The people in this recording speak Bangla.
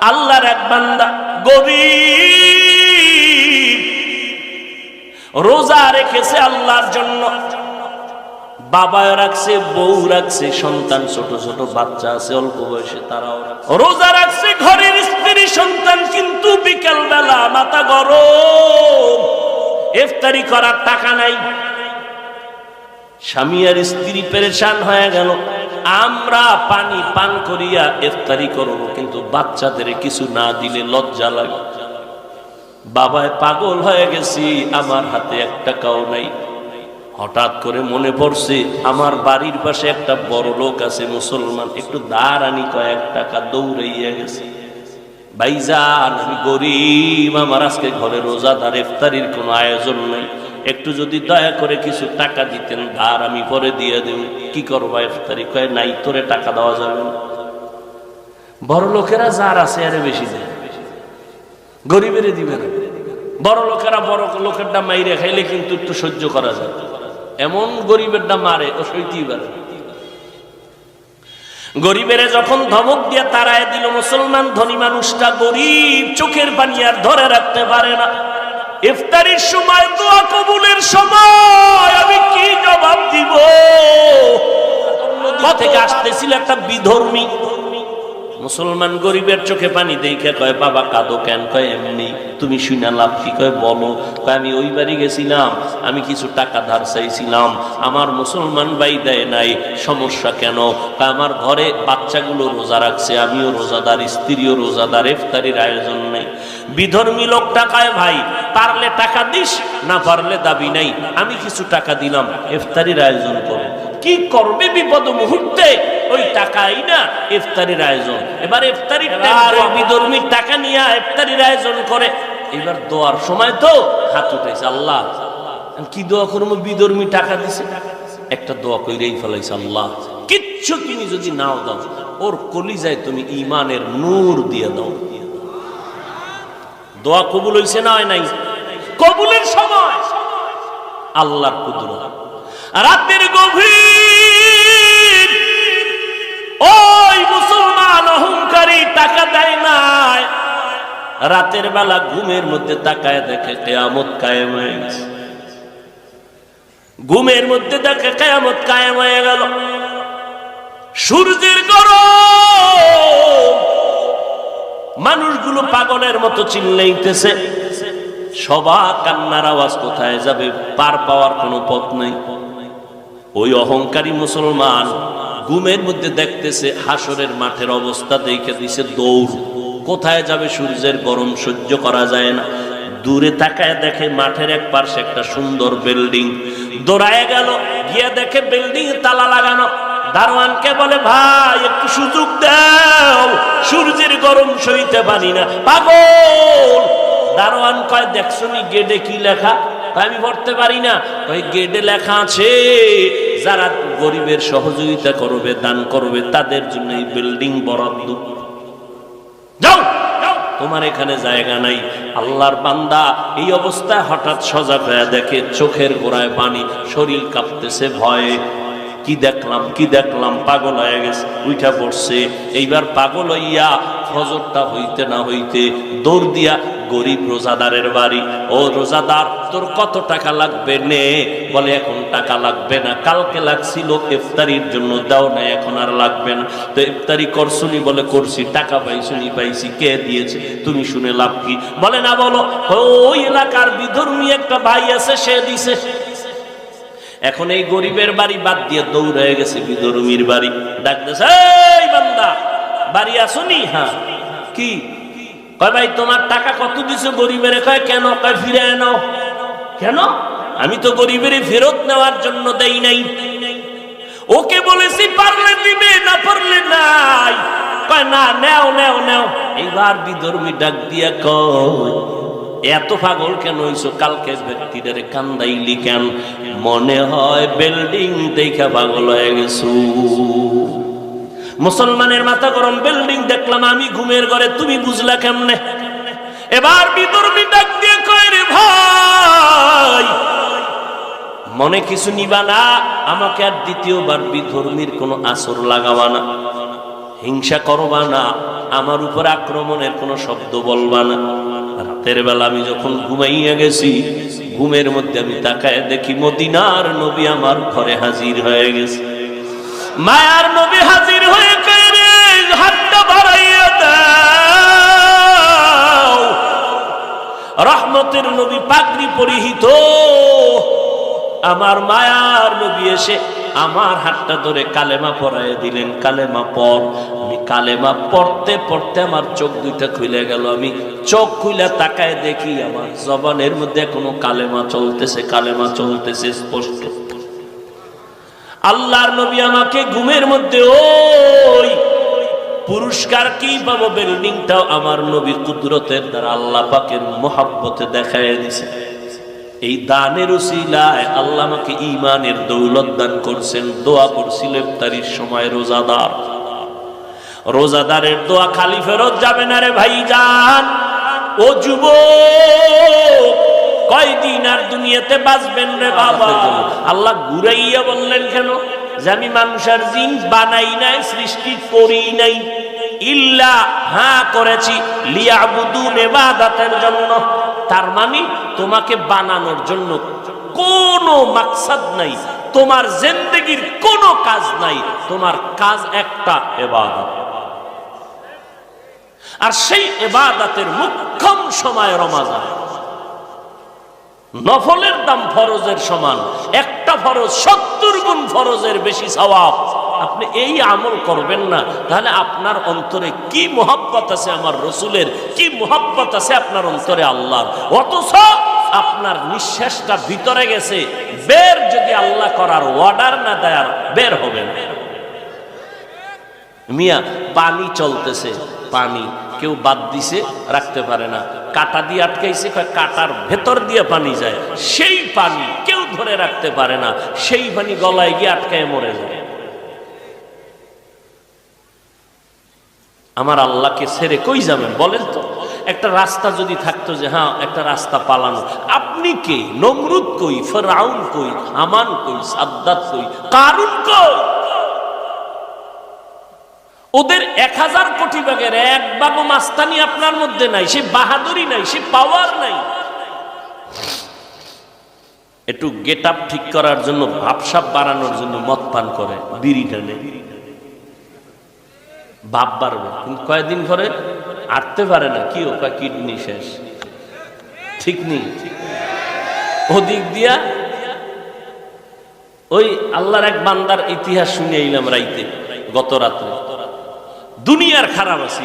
আল্লাহর এক বান্দা গরিব রোজা রেখেছে আল্লাহর জন্য। বাবাও রাখছে, বউ রাখছে, সন্তান ছোট ছোট, বাচ্চা আছে, অল্প বয়সে তারাও রোজা রাখছে, ঘরের স্ত্রী, সন্তান, কিন্তু বিকেল বেলা মাথা গরম। ইফতারি করার টাকা নাই। স্বামী আর স্ত্রী পেরেশান হয়ে গেল। আমরা পানি পান করিয়া ইফতারি করব, কিন্তু বাচ্চাদের কিছু না দিলে লজ্জা লাগে। বাবায় পাগল হয়ে গেছি, আমার হাতে এক টাকাও নাই। হঠাৎ করে মনে পড়ছে, আমার বাড়ির পাশে একটা বড় লোক আছে, মুসলমান। একটু দাঁড় আনি কয়েক টাকা দৌড়াইয়া গেছে। ভাইজান আমি গরিব, আমার আজকে ঘরে রোজাদার ইফতারির কোনো আয়োজন নাই। একটু যদি দয়া করে কিছু টাকা দিতেন, ধার আমি পরে দিয়ে দেব। কি করবা ইফতারি কয়ে, নাই, তোরে টাকা দেওয়া যাবে বড় লোকেরা যার আছে, আরে বেশি দেয়। গরিবেরে দিবে না। বড় লোকেরা বড় লোকেরটা মাইরে খাইলে কিন্তু একটু সহ্য করা যায়। এমন গরিবেরটা মারে, ও সইতেই পারে। গরিবেরে যখন ধমক দিয়ে তারায় দিল, মুসলমান ধনী মানুষটা গরিব, চোখের পানি আর ধরে রাখতে পারে না। ইফতারির সময় দোয়া কবুলের সময় আমি কি জবাব দিব? কোথা থেকে আসতেছিল একটা বিধর্মী? মুসলমান গরিবের চোখে পানি দেখে কয়, বাবা কাঁদো কেন? কয়, এমনি। তুমি শুনে লাভ কি? কয়, বলো। কয়, আমি ওই বাড়ি গেছিলাম। আমি কিছু টাকা ধার চাইছিলাম। আমার মুসলমান ভাই দেয় নাই। সমস্যা কেন? আমার ঘরে বাচ্চাগুলো রোজা রাখছে। আমিও রোজাদার, স্ত্রীও রোজাদার। ইফতারির আয়োজন নেই। বিধর্মী লোক টাকায় ভাই, পারলে টাকা দিস, না পারলে দাবি নাই। আমি কিছু টাকা দিলাম। ইফতারির আয়োজন করো। কি করবে বিপদ মুহূর্তে? ওই টাকাই না ইফতারির আয়োজন। এবার ইফতারির বিধর্মীর টাকা নিয়ে ইফতারির আয়োজন করে। এবার দোয়ার সময় তো হাত উঠেছে আল্লাহ। কি দোয়া করব? বিধর্মী টাকা দিছে। একটা দোয়া কইরেই ফেলাইছে আল্লাহ। কিচ্ছু তুমি যদি নাও দাও ওর কলিজায় তুমি ইমানের নূর দিয়ে দাও। দোয়া কবুল হইছে না হয় নাই? কবুলের সময়। আল্লাহর কুদরত। রাতের গভীর ওই মুসলমান অহংকারী টাকা দেয় নাই। রাতের বেলা ঘুমের মধ্যে তাকায় দেখে কেয়ামত কায়েম হয়ে গেছে। ঘুমের মধ্যে দেখে কেয়ামত কায়েম হয়ে গেল। সূর্যের গরম। মানুষগুলো পাগলের মতো চিল্লাইতেছে। সবা কান্নার আওয়াজ কোথায় যাবে? পার পাওয়ার কোনো পথ নেই। ওই অহংকারী মুসলমান ঘুমের মধ্যে দেখতেছে হাসরের মাঠের অবস্থা দেখে দিছে দৌড়। কোথায় যাবে সূর্যের গরম সহ্য করা যায় না। দূরে তাকায় দেখে মাঠের এক পাশে একটা সুন্দর বিল্ডিং। দৌড়ায় গেল, গিয়ে দেখে বিল্ডিং তালা লাগানো। দারোয়ানকে বলে, ভাই, একটু সুযোগ দাও। সূর্যের গরম সইতে পারি না। পাগল! দারোয়ান কয়, দেখছ নি গেটে কি লেখা? আমি পড়তে পারি না। ওই গেটে লেখা আছে, যারা গরিবের সহযোগিতা করবে, দান করবে, তাদের জন্য এই বিল্ডিং বরাদ্দ। তোমার এখানে জায়গা নাই। আল্লাহর বান্দা এই অবস্থায় হঠাৎ সজাগ হয়ে দেখে চোখের গোড়ায় পানি, শরীর কাঁপতেছে, ভয়ে। কি দেখলাম কি দেখলাম, পাগল হয়ে গেছে উঠা পড়ছে। এইবার পাগল হইয়া ফজরটা হইতে না হইতে দৌড় দিয়া গরিব রোজাদারের বাড়ি। ও রোজাদার, তোর কত টাকা লাগবে নে? বলে, এখন টাকা লাগবে না। কালকে লাগছিল, ইফতারির জন্য দাও না, এখন আর লাগবে না। তো ইফতারি করছুনি বলে, করছি। টাকা পাইছুনি, পাইছি। কে দিয়েছে? তুমি শুনে লাভ কি? বলে, না, বলো। ওই এলাকার বিধর্মী একটা ভাই আছে, সে দিছে। এখন এই গরিবের বাড়ি বাদ দিয়ে দৌড় হয়ে গেছে বিধর্মীর বাড়ি। ডাকতেছে, এই বান্দা, বাড়ি আসুনি? হ্যাঁ। কি? কয় ভাই, তোমার টাকা কত দিছো? গরিবের কয়, কেন? কয়, ফিরে নাও কেন? আমি তো গরিবের ফেরত নেওয়ার জন্য দেই নাই। ওকে বলেছি, পারলে দিবে, না পারলে নাই। কয়, না, নেও নেও নেও। এইবার বিধর্মী ডাক দিয়া কয়, এত পাগল কেন হইছো? কালকে ব্যক্তিটারে কান্দাইলি কেন? মনে হয় বিল্ডিং দেখা পাগল হয়ে গেছো। মুসলমানের মাথা গরম বিল্ডিং দেখলাম, আমি ঘুমের ঘরে, তুমি বুঝলা কেমনে? এবার বিদর্মী ডাক দিয়ে কয় রে ভাই, মনে কিছু নিবা না, আমাকে আর দ্বিতীয়বার বিধর্মীর কোনো আসর লাগাবা না, হিংসা করবা না, আমার উপর আক্রমণের কোনো শব্দ বলবা না। রাতের বেলা আমি যখন ঘুমাইয়া গেছি, ঘুমের মধ্যে আমি তাকায় দেখি মদিনার নবী আমার ঘরে হাজির হয়ে গেছে। মায়ার নবী হাজির হয়ে কইরে হাতটা বাড়াইয়া দাও। রহমতের নবী পাগড়ি পরিহিত। আমার মায়ার নবী এসে আমার হাতটা ধরে কালেমা পরায় দিলেন। কালেমা পর, আমি কালেমা পড়তে পড়তে আমার চোখ দুইটা খুলে গেল। আমি চোখ খুলে তাকায় দেখি আমার জবানের মধ্যে কোনো কালেমা চলতেছে কালেমা চলতেছে স্পষ্ট। আল্লাহর নবী আমাকে ঘুমের মধ্যে, ওই পুরস্কার কি পাবো? বিল্ডিংটাও আমার নবী কুদরতের দ্বারা আল্লাহ পাকের মোহাব্বতে দেখায় দিছে। এই দানের উসিলায় আল্লাহ আমাকে ইমানের দৌলত দান করছেন, দোয়া করছিল ইফতারির সময় রোজাদার। রোজাদারের দোয়া খালি ফেরত যাবে না রে ভাই যান ও যুব কয়দিন আর দুনিয়াতে বাঁচবেন রে বাবা। আল্লাহ ঘুরাইয়া বললেন কেন? যে আমি মানুষের জিন বানাই নাই, সৃষ্টি করি নাই। ইল্লা হ্যাঁ করেছি লিয়াবুদুন ইবাদাতের জন্য। তার মানে তোমাকে বানানোর জন্য কোনো মাকসাদ নাই, তোমার জিন্দেগির কোনো কাজ নাই, তোমার কাজ একটা এবাদত। আর সেই এবাদাতের মুখ্যম সময় রমাজান। নফলের দাম ফরজের সমান, একটা ফরজ সত্তর গুণ ফরজের বেশি সওয়াব। আপনি এই আমল করবেন না, তাহলে আপনার অন্তরে কি মোহাব্বত আছে আমার রসুলের, কি মোহাব্বত আছে আপনার অন্তরে আল্লাহর? অথচ আপনার নিঃশ্বাসটা ভিতরে গেছে, বের যদি আল্লাহ করার অর্ডার না দেয় বের হবে না মিয়া, পানি চলতেছে, পানি কেউ বাদ দিছে, রাখতে পারে না। কাটা দিয়ে আটকাইছে কাটার ভেতর দিয়ে পানি যায়। সেই পানি কেউ ধরে রাখতে পারে না, সেই পানি গলায় গিয়ে আটকায় মরে যায়। আমার আল্লাহকে ছেড়ে কই যাবেন বলেন তো? একটা রাস্তা যদি থাকতো যে হ্যাঁ একটা রাস্তা পালানো। আপনি কে? নমরুদ কই? ফেরাউন কই? হামান কই? সাদ্দাত কই? কারুন কই? ওদের এক হাজার কোটি ভাগের এক বাবু মাস্তানি আপনার মধ্যে নাই, সে বাহাদুরি নাই, সে পাওয়ার নাই। একটু গেট আপ ঠিক করার জন্য ভাবসাপ বাড়ানোর জন্য মদ পান করে, বিড়ি টানে ভাব বাড়বে, কিন্তু কয়েকদিন পরে আটতে পারে না, কি ওকা কিডনি শেষ। ঠিক নেই ওদিক দিয়া ওই আল্লাহর এক বান্দার ইতিহাস শুনে এলাম রাইতে, গত রাত্রে। দুনিয়ার খারাপ আছে।